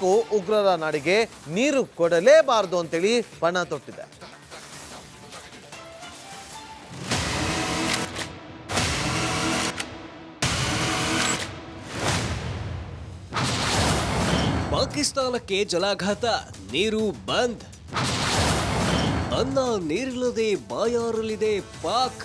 ಕಾರಣಕ್ಕೂ ಉಗ್ರರ ನಾಡಿಗೆ ನೀರು ಕೊಡಲೇಬಾರದು ಅಂತೇಳಿ ಪಣ ತೊಟ್ಟಿದೆ. ಪಾಕಿಸ್ತಾನಕ್ಕೆ ಜಲಾಘಾತ, ನೀರು ಬಂದ್. ಅನ್ನ ನೀರಿಲ್ಲದೆ ಬಾಯಾರಲಿದೆ ಪಾಕ್.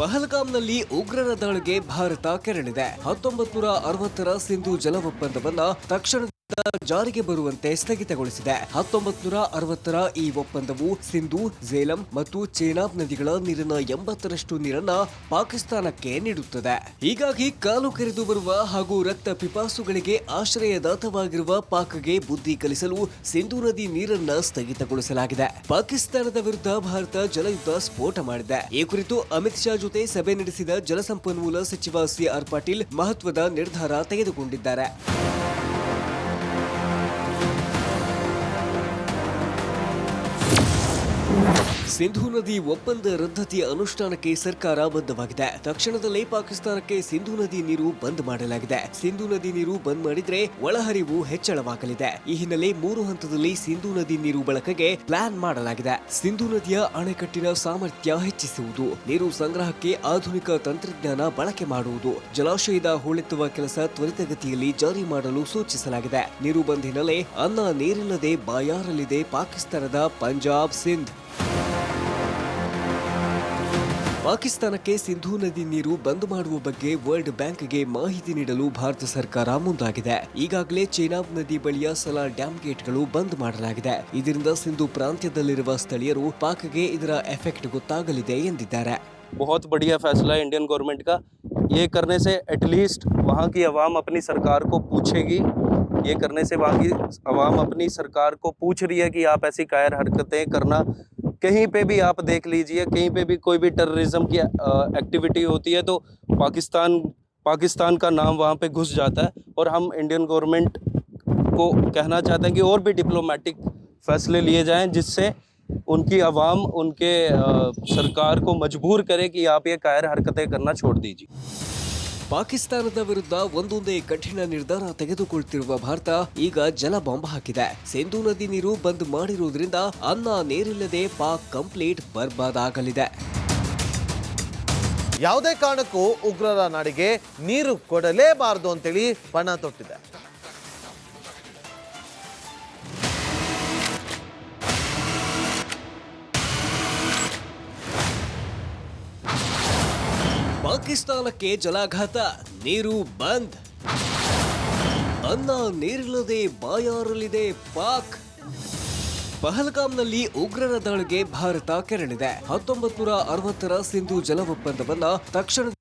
ಪಹಲ್ಗಾಮ್ನಲ್ಲಿ ಉಗ್ರರ ದಾಳಿಗೆ ಭಾರತ ಕೆರಳಿದೆ. ಹತ್ತೊಂಬತ್ತು ನೂರ ಅರವತ್ತರ ಸಿಂಧು ಜಲ ಒಪ್ಪಂದವನ್ನ ತಕ್ಷಣದಿಂದ ಜಾರಿಗೆ ಬರುವಂತೆ ಸ್ಥಗಿತಗೊಳಿಸಿದೆ. ಹತ್ತೊಂಬತ್ ನೂರ ಅರವತ್ತರ ಈ ಒಪ್ಪಂದವು ಸಿಂಧು ಝೇಲಂ ಮತ್ತು ಚೇನಾಬ್ ನದಿಗಳ ನೀರಿನ ಎಂಬತ್ತರಷ್ಟು ನೀರನ್ನ ಪಾಕಿಸ್ತಾನಕ್ಕೆ ನೀಡುತ್ತದೆ. ಹೀಗಾಗಿ ಕಾಲು ಕೆರೆದು ಬರುವ ಹಾಗೂ ರಕ್ತ ಪಿಪಾಸುಗಳಿಗೆ ಆಶ್ರಯದಾತವಾಗಿರುವ ಪಾಕ್ಗೆ ಬುದ್ಧಿ ಕಲಿಸಲು ಸಿಂಧು ನದಿ ನೀರನ್ನ ಸ್ಥಗಿತಗೊಳಿಸಲಾಗಿದೆ. ಪಾಕಿಸ್ತಾನದ ವಿರುದ್ಧ ಭಾರತ ಜಲಯುದ್ಧ ಸ್ಫೋಟ ಮಾಡಿದೆ. ಈ ಕುರಿತು ಅಮಿತ್ ಶಾ ಜೊತೆ ಸಭೆ ನಡೆಸಿದ ಜಲಸಂಪನ್ಮೂಲ ಸಚಿವ ಸಿಆರ್ ಪಾಟೀಲ್ ಮಹತ್ವದ ನಿರ್ಧಾರ ತೆಗೆದುಕೊಂಡಿದ್ದಾರೆ. Thank you. ಸಿಂಧು ನದಿ ಒಪ್ಪಂದ ರದ್ದತಿಯ ಅನುಷ್ಠಾನಕ್ಕೆ ಸರ್ಕಾರ ಬದ್ಧವಾಗಿದೆ. ತಕ್ಷಣದಲ್ಲೇ ಪಾಕಿಸ್ತಾನಕ್ಕೆ ಸಿಂಧೂ ನದಿ ನೀರು ಬಂದ್ ಮಾಡಲಾಗಿದೆ. ಸಿಂಧೂ ನದಿ ನೀರು ಬಂದ್ ಮಾಡಿದ್ರೆ ಒಳಹರಿವು ಹೆಚ್ಚಳವಾಗಲಿದೆ. ಈ ಹಿನ್ನೆಲೆ ಮೂರು ಹಂತದಲ್ಲಿ ಸಿಂಧೂ ನದಿ ನೀರು ಬಳಕೆಗೆ ಪ್ಲಾನ್ ಮಾಡಲಾಗಿದೆ. ಸಿಂಧೂ ನದಿಯ ಅಣೆಕಟ್ಟಿನ ಸಾಮರ್ಥ್ಯ ಹೆಚ್ಚಿಸುವುದು, ನೀರು ಸಂಗ್ರಹಕ್ಕೆ ಆಧುನಿಕ ತಂತ್ರಜ್ಞಾನ ಬಳಕೆ ಮಾಡುವುದು, ಜಲಾಶಯದ ಹೂಳೆತ್ತುವ ಕೆಲಸ ತ್ವರಿತಗತಿಯಲ್ಲಿ ಜಾರಿ ಮಾಡಲು ಸೂಚಿಸಲಾಗಿದೆ. ನೀರು ಬಂದ್ ಹಿನ್ನೆಲೆ ಅನ್ನ ನೀರಿಲ್ಲದೆ ಬಾಯಾರಲಿದೆ ಪಾಕಿಸ್ತಾನದ ಪಂಜಾಬ್, ಸಿಂಧ್. ಪಾಕಿಸ್ತಾನಕ್ಕೆ ಸಿಂಧೂ ನದಿ ನೀರು ಬಂದ್ ಮಾಡುವ ಬಗ್ಗೆ ವರ್ಲ್ಡ್ ಬ್ಯಾಂಕ್ಗೆ ಮಾಹಿತಿ ನೀಡಲು ಭಾರತ ಸರ್ಕಾರ ಮುಂದಾಗಿದೆ ಈಗಾಗಲೇ ಚೇನಾಬ್ ನದಿ ಬಳಿಯ ಸಲಾ ಡ್ಯಾಂ ಗೇಟ್ಗಳು ಬಂದ್ ಮಾಡಲಾಗಿದೆ ಇದರಿಂದ ಸಿಂಧು ಪ್ರಾಂತ್ಯದಲ್ಲಿರುವ ಸ್ಥಳೀಯರು ಪಾಕ್ಗೆ ಇದರ ಎಫೆಕ್ಟ್ ಗೊತ್ತಾಗಲಿದೆ ಎಂದಿದ್ದಾರೆ बहुत बढ़िया फैसला है इंडियन गवर्नमेंट का ये करने से एटलीस्ट वहाँ की आवाम अपनी सरकार को पूछेगी ये करने से वहाँ की आवाम अपनी सरकार को पूछ रही है कि आप ऐसी कायर हरकतें करना कहीं पे भी आप देख लीजिए कहीं पे भी कोई भी टेररिज्म की एक्टिविटी होती है तो पाकिस्तान पाकिस्तान का नाम वहाँ पे घुस जाता है और हम इंडियन गवर्नमेंट को कहना चाहते हैं कि और भी डिप्लोमेटिक फैसले लिए जाएँ जिससे उनकी आवाम उनके अ, सरकार को मजबूर करे कि आप ये कायर हरकतें करना छोड़ दीजिए। ಪಾಕಿಸ್ತಾನದ ವಿರುದ್ಧ ಒಂದೊಂದೇ ಕಠಿಣ ನಿರ್ಧಾರ ತೆಗೆದುಕೊಳ್ತಿರುವ ಭಾರತ ಈಗ ಜಲ ಬಾಂಬ್ ಹಾಕಿದೆ. ಸಿಂಧೂ ನದಿ ನೀರು ಬಂದ್ ಮಾಡಿರುವುದರಿಂದ ಅನ್ನ ನೀರಿಲ್ಲದೆ ಪಾಕ್ ಕಂಪ್ಲೀಟ್ ಬರ್ಬಾದ್ ಆಗಲಿದೆ ಯಾವುದೇ ಕಾರಣಕ್ಕೂ ಉಗ್ರರ ನಾಡಿಗೆ ನೀರು ಕೊಡಲೇಬಾರದು ಅಂತೇಳಿ ಪಣ ತೊಟ್ಟಿದೆ. ಪಾಕಿಸ್ತಾನಕ್ಕೆ ಜಲಾಘಾತ, ನೀರು ಬಂದ್. ಅನ್ನ ನೀರಿಲ್ಲದೆ ಬಾಯಾರಲಿದೆ ಪಾಕ್. ಪಹಲ್ಗಾಮ್ನಲ್ಲಿ ಉಗ್ರರ ದಾಳಿಗೆ ಭಾರತ ಕೆರಳಿದೆ. ಹತ್ತೊಂಬತ್ ನೂರ ಅರವತ್ತರ ಸಿಂಧು ಜಲ ಒಪ್ಪಂದವನ್ನ ತಕ್ಷಣದಿಂದ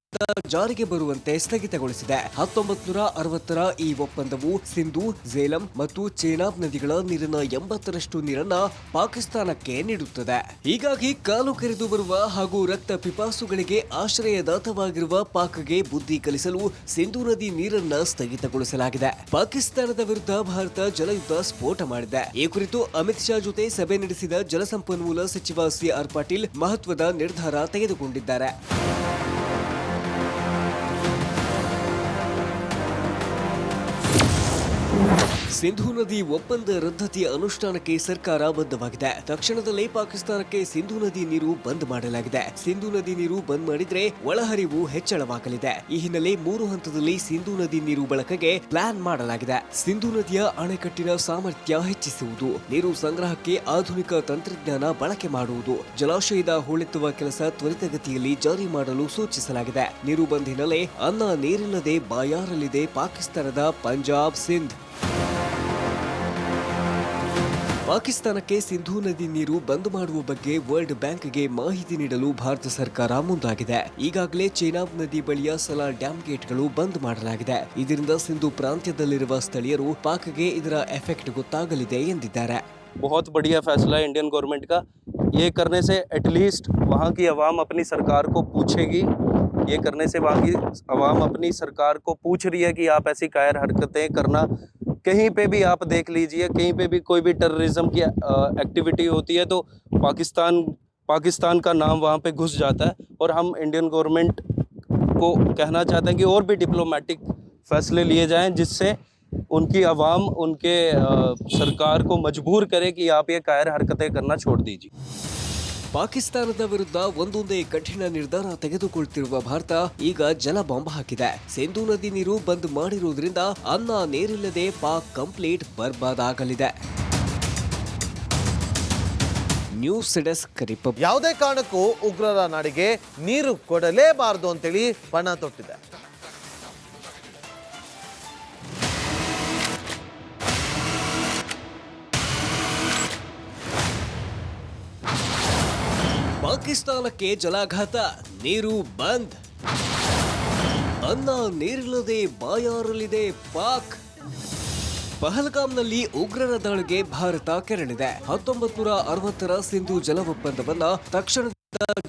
ಜಾರಿಗೆ ಬರುವಂತೆ ಸ್ಥಗಿತಗೊಳಿಸಿದೆ. ಹತ್ತೊಂಬತ್ ನೂರ ಅರವತ್ತರ ಈ ಒಪ್ಪಂದವು ಸಿಂಧು ಝೇಲಂ ಮತ್ತು ಚೇನಾಬ್ ನದಿಗಳ ನೀರಿನ ಎಂಬತ್ತರಷ್ಟು ನೀರನ್ನ ಪಾಕಿಸ್ತಾನಕ್ಕೆ ನೀಡುತ್ತದೆ. ಹೀಗಾಗಿ ಕಾಲು ಕೆರೆದು ಬರುವ ಹಾಗೂ ರಕ್ತ ಪಿಪಾಸುಗಳಿಗೆ ಆಶ್ರಯದಾತವಾಗಿರುವ ಪಾಕ್ಗೆ ಬುದ್ಧಿ ಕಲಿಸಲು ಸಿಂಧು ನದಿ ನೀರನ್ನ ಸ್ಥಗಿತಗೊಳಿಸಲಾಗಿದೆ. ಪಾಕಿಸ್ತಾನದ ವಿರುದ್ಧ ಭಾರತ ಜಲಯುದ್ಧ ಸ್ಫೋಟ ಮಾಡಿದೆ. ಈ ಕುರಿತು ಅಮಿತ್ ಶಾ ಜೊತೆ ಸಭೆ ನಡೆಸಿದ ಜಲಸಂಪನ್ಮೂಲ ಸಚಿವ ಸಿಆರ್ ಪಾಟೀಲ್ ಮಹತ್ವದ ನಿರ್ಧಾರ ತೆಗೆದುಕೊಂಡಿದ್ದಾರೆ. ಸಿಂಧು ನದಿ ಒಪ್ಪಂದ ರದ್ದತಿಯ ಅನುಷ್ಠಾನಕ್ಕೆ ಸರ್ಕಾರ ಬದ್ಧವಾಗಿದೆ. ತಕ್ಷಣದಲ್ಲೇ ಪಾಕಿಸ್ತಾನಕ್ಕೆ ಸಿಂಧು ನದಿ ನೀರು ಬಂದ್ ಮಾಡಲಾಗಿದೆ. ಸಿಂಧು ನದಿ ನೀರು ಬಂದ್ ಮಾಡಿದ್ರೆ ಒಳಹರಿವು ಹೆಚ್ಚಳವಾಗಲಿದೆ. ಈ ಹಿನ್ನೆಲೆ ಮೂರು ಹಂತದಲ್ಲಿ ಸಿಂಧು ನದಿ ನೀರು ಬಳಕೆಗೆ ಪ್ಲಾನ್ ಮಾಡಲಾಗಿದೆ. ಸಿಂಧು ನದಿಯ ಅಣೆಕಟ್ಟಿನ ಸಾಮರ್ಥ್ಯ ಹೆಚ್ಚಿಸುವುದು, ನೀರು ಸಂಗ್ರಹಕ್ಕೆ ಆಧುನಿಕ ತಂತ್ರಜ್ಞಾನ ಬಳಕೆ ಮಾಡುವುದು, ಜಲಾಶಯದ ಹೂಳೆತ್ತುವ ಕೆಲಸ ತ್ವರಿತಗತಿಯಲ್ಲಿ ಜಾರಿ ಮಾಡಲು ಸೂಚಿಸಲಾಗಿದೆ. ನೀರು ಬಂದ್ ಹಿನ್ನೆಲೆ ಅನ್ನ ನೀರಿಲ್ಲದೆ ಬಾಯಾರಲಿದೆ ಪಾಕಿಸ್ತಾನದ ಪಂಜಾಬ್, ಸಿಂಧ್. ಪಾಕಿಸ್ತಾನಕ್ಕೆ ಸಿಂಧೂ ನದಿ ನೀರು ಬಂದ್ ಮಾಡುವ ಬಗ್ಗೆ ವರ್ಲ್ಡ್ ಬ್ಯಾಂಕ್ಗೆ ಮಾಹಿತಿ ನೀಡಲು ಭಾರತ ಸರ್ಕಾರ ಮುಂದಾಗಿದೆ ಈಗಾಗಲೇ ಚೇನಾಬ್ ನದಿ ಬಳಿಯ ಸಲಾ ಡ್ಯಾಂ ಗೇಟ್ಗಳು ಬಂದ್ ಮಾಡಲಾಗಿದೆ ಇದರಿಂದ ಸಿಂಧು ಪ್ರಾಂತ್ಯದಲ್ಲಿರುವ ಸ್ಥಳೀಯರು ಪಾಕ್ಗೆ ಇದರ ಎಫೆಕ್ಟ್ ಗೊತ್ತಾಗಲಿದೆ ಎಂದಿದ್ದಾರೆ बहुत बढ़िया फैसला है इंडियन गवर्नमेंट का ये करने से एटलीस्ट वहाँ की आवाम अपनी सरकार को पूछेगी ये करने से वहाँ की आवाम अपनी सरकार को पूछ रही है कि आप ऐसी कायर हरकतें करना कहीं पे भी आप देख लीजिए, कहीं पे भी कोई भी टेररिज्म की एक्टिविटी होती है तो पाकिस्तान पाकिस्तान का नाम वहाँ पे घुस जाता है और हम इंडियन गवर्नमेंट को कहना चाहते हैं कि और भी डिप्लोमेटिक फैसले लिए जाएँ जिससे उनकी आवाम, उनके सरकार को मजबूर करे कि आप ये कायर हरकतें करना छोड़ दीजिए। ಪಾಕಿಸ್ತಾನದ ವಿರುದ್ಧ ಒಂದೊಂದೇ ಕಠಿಣ ನಿರ್ಧಾರ ತೆಗೆದುಕೊಳ್ತಿರುವ ಭಾರತ ಈಗ ಜಲ ಬಾಂಬ್ ಹಾಕಿದೆ. ಸಿಂಧೂ ನದಿ ನೀರು ಬಂದ್ ಮಾಡಿರುವುದರಿಂದ ಅನ್ನ ನೀರಿಲ್ಲದೆ ಪಾಕ್ ಕಂಪ್ಲೀಟ್ ಬರ್ಬಾದ್ ಆಗಲಿದೆ ನ್ಯೂಸ್ ಡೆಸ್ಕ್ ರಿಪಬ್ಲಿಕ್. ಯಾವುದೇ ಕಾರಣಕ್ಕೂ ಉಗ್ರರ ನಾಡಿಗೆ ನೀರು ಕೊಡಲೇಬಾರದು ಅಂತೇಳಿ ಪಣ ತೊಟ್ಟಿದೆ. ಪಾಕಿಸ್ತಾನಕ್ಕೆ ಜಲಾಘಾತ, ನೀರು ಬಂದ್. ಅನ್ನ ನೀರಿಲ್ಲದೆ ಬಾಯಾರಲಿದೆ ಪಾಕ್. ಪಹಲ್ಗಾಮ್ನಲ್ಲಿ ಉಗ್ರರ ದಾಳಿಗೆ ಭಾರತ ಕೆರಳಿದೆ. ಹತ್ತೊಂಬತ್ ನೂರ ಅರವತ್ತರ ಸಿಂಧು ಜಲ ಒಪ್ಪಂದವನ್ನ ತಕ್ಷಣದಿಂದ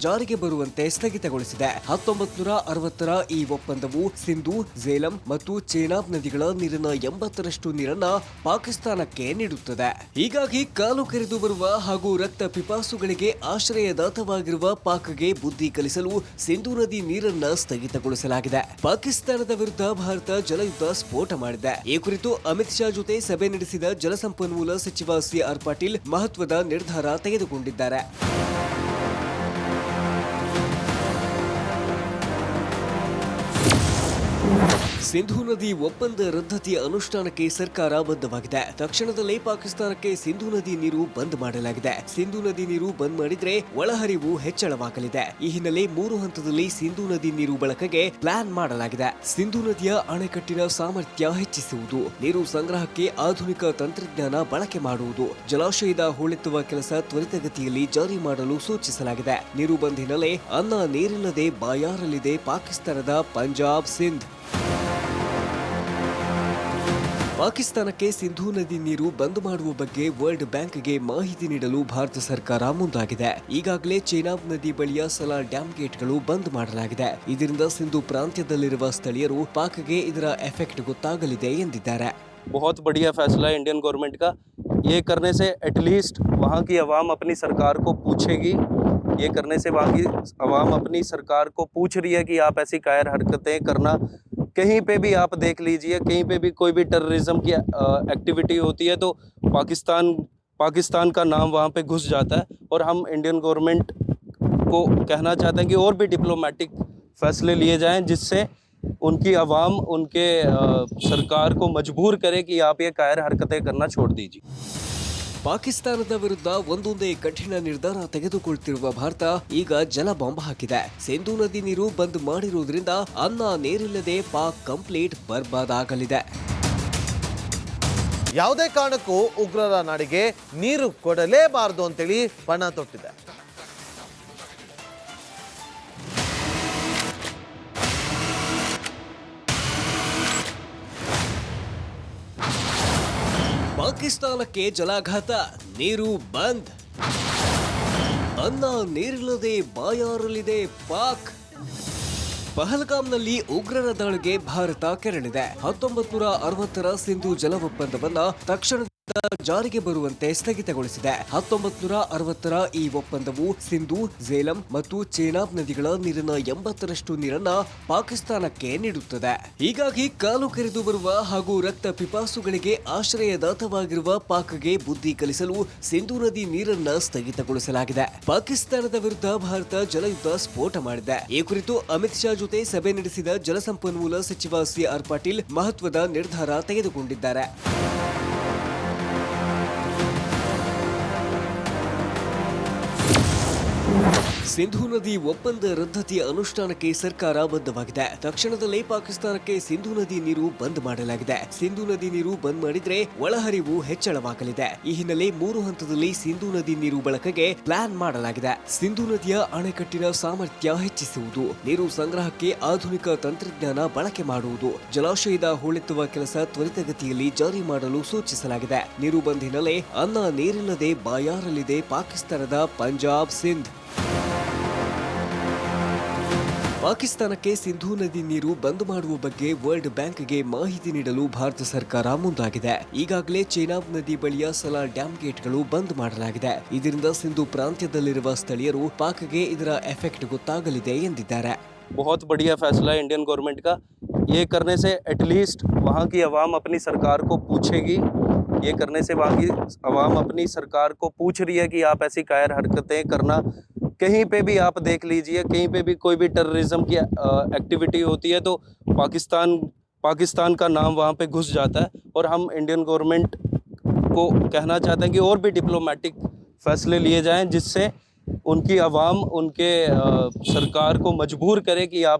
ಜಾರಿಗೆ ಬರುವಂತೆ ಸ್ಥಗಿತಗೊಳಿಸಿದೆ. ಹತ್ತೊಂಬತ್ ನೂರ ಅರವತ್ತರ ಈ ಒಪ್ಪಂದವು ಸಿಂಧು ಝೇಲಂ ಮತ್ತು ಚೇನಾಬ್ ನದಿಗಳ ನೀರಿನ ಎಂಬತ್ತರಷ್ಟು ನೀರನ್ನ ಪಾಕಿಸ್ತಾನಕ್ಕೆ ನೀಡುತ್ತದೆ. ಹೀಗಾಗಿ ಕಾಲು ಕೆರೆದು ಬರುವ ಹಾಗೂ ರಕ್ತ ಪಿಪಾಸುಗಳಿಗೆ ಆಶ್ರಯದಾತವಾಗಿರುವ ಪಾಕ್ಗೆ ಬುದ್ಧಿ ಕಲಿಸಲು ಸಿಂಧು ನದಿ ನೀರನ್ನ ಸ್ಥಗಿತಗೊಳಿಸಲಾಗಿದೆ. ಪಾಕಿಸ್ತಾನದ ವಿರುದ್ಧ ಭಾರತ ಜಲಯುದ್ಧ ಸ್ಫೋಟ ಮಾಡಿದೆ. ಈ ಕುರಿತು ಅಮಿತ್ ಶಾ ಜೊತೆ ಸಭೆ ನಡೆಸಿದ ಜಲಸಂಪನ್ಮೂಲ ಸಚಿವ ಸಿಆರ್ ಪಾಟೀಲ್ ಮಹತ್ವದ ನಿರ್ಧಾರ ತೆಗೆದುಕೊಂಡಿದ್ದಾರೆ. ಸಿಂಧೂ ನದಿ ಒಪ್ಪಂದ ರದ್ದತಿಯ ಅನುಷ್ಠಾನಕ್ಕೆ ಸರ್ಕಾರ ಬದ್ಧವಾಗಿದೆ. ತಕ್ಷಣದಲ್ಲೇ ಪಾಕಿಸ್ತಾನಕ್ಕೆ ಸಿಂಧೂ ನದಿ ನೀರು ಬಂದ್ ಮಾಡಲಾಗಿದೆ. ಸಿಂಧೂ ನದಿ ನೀರು ಬಂದ್ ಮಾಡಿದ್ರೆ ಒಳಹರಿವು ಹೆಚ್ಚಳವಾಗಲಿದೆ. ಈ ಹಿನ್ನೆಲೆ ಮೂರು ಹಂತದಲ್ಲಿ ಸಿಂಧೂ ನದಿ ನೀರು ಬಳಕೆಗೆ ಪ್ಲಾನ್ ಮಾಡಲಾಗಿದೆ. ಸಿಂಧೂ ನದಿಯ ಅಣೆಕಟ್ಟಿನ ಸಾಮರ್ಥ್ಯ ಹೆಚ್ಚಿಸುವುದು, ನೀರು ಸಂಗ್ರಹಕ್ಕೆ ಆಧುನಿಕ ತಂತ್ರಜ್ಞಾನ ಬಳಕೆ ಮಾಡುವುದು, ಜಲಾಶಯದ ಹೂಳೆತ್ತುವ ಕೆಲಸ ತ್ವರಿತಗತಿಯಲ್ಲಿ ಜಾರಿ ಮಾಡಲು ಸೂಚಿಸಲಾಗಿದೆ. ನೀರು ಬಂದ್ ಹಿನ್ನೆಲೆ ಅನ್ನ ನೀರಿಲ್ಲದೆ ಬಾಯಾರಲಿದೆ ಪಾಕಿಸ್ತಾನದ ಪಂಜಾಬ್, ಸಿಂಧ್. ಪಾಕಿಸ್ತಾನಕ್ಕೆ ಸಿಂಧೂ ನದಿ ನೀರು ಬಂದ್ ಮಾಡುವ ಬಗ್ಗೆ ವರ್ಲ್ಡ್ ಬ್ಯಾಂಕ್ಗೆ ಮಾಹಿತಿ ನೀಡಲು ಭಾರತ ಸರ್ಕಾರ ಮುಂದಾಗಿದೆ ಈಗಾಗಲೇ ಚೇನಾಬ್ ನದಿ ಬಳಿಯ ಸಲಾರ್ ಡ್ಯಾಂ ಗೇಟ್ಗಳು ಬಂದ್ ಮಾಡಲಾಗಿದೆ ಇದರಿಂದ ಸಿಂಧು ಪ್ರಾಂತ್ಯದಲ್ಲಿರುವ ಸ್ಥಳೀಯರು ಪಾಕ್ಗೆ ಇದರ ಎಫೆಕ್ಟ್ ಗೊತ್ತಾಗಲಿದೆ ಎಂದಿದ್ದಾರೆ बहुत बढ़िया फैसला है इंडियन गवर्नमेंट का ये करने से एटलीस्ट वहाँ की आवाम अपनी सरकार को पूछेगी ये करने से वहाँ की आवाम अपनी सरकार को पूछ रही है कि आप ऐसी कायर हरकतें करना कहीं पे भी आप देख लीजिए, कहीं पे भी कोई भी टेररिज्म की एक्टिविटी होती है तो पाकिस्तान पाकिस्तान का नाम वहाँ पे घुस जाता है और हम इंडियन गवर्नमेंट को कहना चाहते हैं कि और भी डिप्लोमेटिक फैसले लिए जाएँ जिससे उनकी आवाम, उनके सरकार को मजबूर करे कि आप ये कायर हरकतें करना छोड़ दीजिए। ಪಾಕಿಸ್ತಾನದ ವಿರುದ್ಧ ಒಂದೊಂದೇ ಕಠಿಣ ನಿರ್ಧಾರ ತೆಗೆದುಕೊಳ್ತಿರುವ ಭಾರತ ಈಗ ಜಲ ಬಾಂಬ್ ಹಾಕಿದೆ. ಸಿಂಧೂ ನದಿ ನೀರು ಬಂದ್ ಮಾಡಿರುವುದರಿಂದ ಅನ್ನ ನೀರಿಲ್ಲದೆ ಪಾಕ್ ಕಂಪ್ಲೀಟ್ ಬರ್ಬಾದ್ ಆಗಲಿದೆ ಯಾವುದೇ ಕಾರಣಕ್ಕೂ ಉಗ್ರರ ನಾಡಿಗೆ ನೀರು ಕೊಡಲೇಬಾರದು ಅಂತೇಳಿ ಪಣ ತೊಟ್ಟಿದೆ. ಪಾಕಿಸ್ತಾನಕ್ಕೆ ಜಲಾಘಾತ, ನೀರು ಬಂದ್. ಅನ್ನ ನೀರಿಲ್ಲದೆ ಬಾಯಾರಲಿದೆ ಪಾಕ್. ಪಹಲ್ಗಾಮ್ನಲ್ಲಿ ಉಗ್ರರ ದಾಳಿಗೆ ಭಾರತ ಕೆರಳಿದೆ. ಹತ್ತೊಂಬತ್ತು ನೂರ ಅರವತ್ತರ ಸಿಂಧು ಜಲ ಒಪ್ಪಂದವನ್ನ ತಕ್ಷಣದಿಂದ ಜಾರಿಗೆ ಬರುವಂತೆ ಸ್ಥಗಿತಗೊಳಿಸಿದೆ. ಹತ್ತೊಂಬತ್ ನೂರ ಅರವತ್ತರ ಈ ಒಪ್ಪಂದವು ಸಿಂಧು ಝೇಲಂ ಮತ್ತು ಚೇನಾಬ್ ನದಿಗಳ ನೀರಿನ ಎಂಬತ್ತರಷ್ಟು ನೀರನ್ನ ಪಾಕಿಸ್ತಾನಕ್ಕೆ ನೀಡುತ್ತದೆ. ಹೀಗಾಗಿ ಕಾಲು ಕರೆದು ಬರುವ ಹಾಗೂ ರಕ್ತ ಪಿಪಾಸುಗಳಿಗೆ ಆಶ್ರಯದಾತವಾಗಿರುವ ಪಾಕ್ಗೆ ಬುದ್ಧಿ ಕಲಿಸಲು ಸಿಂಧೂ ನದಿ ನೀರನ್ನ ಸ್ಥಗಿತಗೊಳಿಸಲಾಗಿದೆ. ಪಾಕಿಸ್ತಾನದ ವಿರುದ್ಧ ಭಾರತ ಜಲಯುದ್ಧ ಸ್ಫೋಟ ಮಾಡಿದೆ. ಈ ಕುರಿತು ಅಮಿತ್ ಶಾ ಜೊತೆ ಸಭೆ ನಡೆಸಿದ ಜಲಸಂಪನ್ಮೂಲ ಸಚಿವ ಸಿಆರ್ ಪಾಟೀಲ್ ಮಹತ್ವದ ನಿರ್ಧಾರ ತೆಗೆದುಕೊಂಡಿದ್ದಾರೆ. ಸಿಂಧೂ ನದಿ ಒಪ್ಪಂದ ರದ್ದತಿಯ ಅನುಷ್ಠಾನಕ್ಕೆ ಸರ್ಕಾರ ಬದ್ಧವಾಗಿದೆ. ತಕ್ಷಣದಲ್ಲೇ ಪಾಕಿಸ್ತಾನಕ್ಕೆ ಸಿಂಧೂ ನದಿ ನೀರು ಬಂದ್ ಮಾಡಲಾಗಿದೆ. ಸಿಂಧೂ ನದಿ ನೀರು ಬಂದ್ ಮಾಡಿದ್ರೆ ಒಳಹರಿವು ಹೆಚ್ಚಳವಾಗಲಿದೆ. ಈ ಹಿನ್ನೆಲೆ ಮೂರು ಹಂತದಲ್ಲಿ ಸಿಂಧೂ ನದಿ ನೀರು ಬಳಕೆಗೆ ಪ್ಲಾನ್ ಮಾಡಲಾಗಿದೆ. ಸಿಂಧೂ ನದಿಯ ಅಣೆಕಟ್ಟಿನ ಸಾಮರ್ಥ್ಯ ಹೆಚ್ಚಿಸುವುದು, ನೀರು ಸಂಗ್ರಹಕ್ಕೆ ಆಧುನಿಕ ತಂತ್ರಜ್ಞಾನ ಬಳಕೆ ಮಾಡುವುದು, ಜಲಾಶಯದ ಹೂಳೆತ್ತುವ ಕೆಲಸ ತ್ವರಿತಗತಿಯಲ್ಲಿ ಜಾರಿ ಮಾಡಲು ಸೂಚಿಸಲಾಗಿದೆ. ನೀರು ಬಂದ್ ಹಿನ್ನೆಲೆ ಅನ್ನ ನೀರಿಲ್ಲದೆ ಬಾಯಾರಲಿದೆ ಪಾಕಿಸ್ತಾನದ ಪಂಜಾಬ್, ಸಿಂಧ್. ಪಾಕಿಸ್ತಾನಕ್ಕೆ ಸಿಂಧೂ ನದಿ ನೀರು ಬಂದ್ ಮಾಡುವ ಬಗ್ಗೆ ವರ್ಲ್ಡ್ ಬ್ಯಾಂಕ್ಗೆ ಮಾಹಿತಿ ನೀಡಲು ಭಾರತ ಸರ್ಕಾರ ಮುಂದಾಗಿದೆ ಈಗಾಗಲೇ ಚೇನಾಬ್ ನದಿ ಬಳಿಯ ಸಲಾರ್ ಡ್ಯಾಂ ಗೇಟ್ಗಳು ಬಂದ್ ಮಾಡಲಾಗಿದೆ ಇದರಿಂದ ಸಿಂಧು ಪ್ರಾಂತ್ಯದಲ್ಲಿರುವ ಸ್ಥಳೀಯರು ಪಾಕ್ಗೆ ಇದರ ಎಫೆಕ್ಟ್ ಗೊತ್ತಾಗಲಿದೆ ಎಂದಿದ್ದಾರೆ बहुत बढ़िया फैसला है इंडियन गवर्नमेंट का ये करने से एटलीस्ट वहाँ की आवाम अपनी सरकार को पूछेगी ये करने से वहाँ की आवाम अपनी सरकार को पूछ रही है कि आप ऐसी कायर हरकतें करना कहीं पे भी आप देख लीजिए कहीं पे भी कोई भी टेररिज्म की एक्टिविटी होती है तो पाकिस्तान पाकिस्तान का नाम वहाँ पे घुस जाता है और हम इंडियन गवर्नमेंट को कहना चाहते हैं कि और भी डिप्लोमेटिक फैसले लिए जाएँ जिससे उनकी आवाम उनके आ, सरकार को मजबूर करे कि आप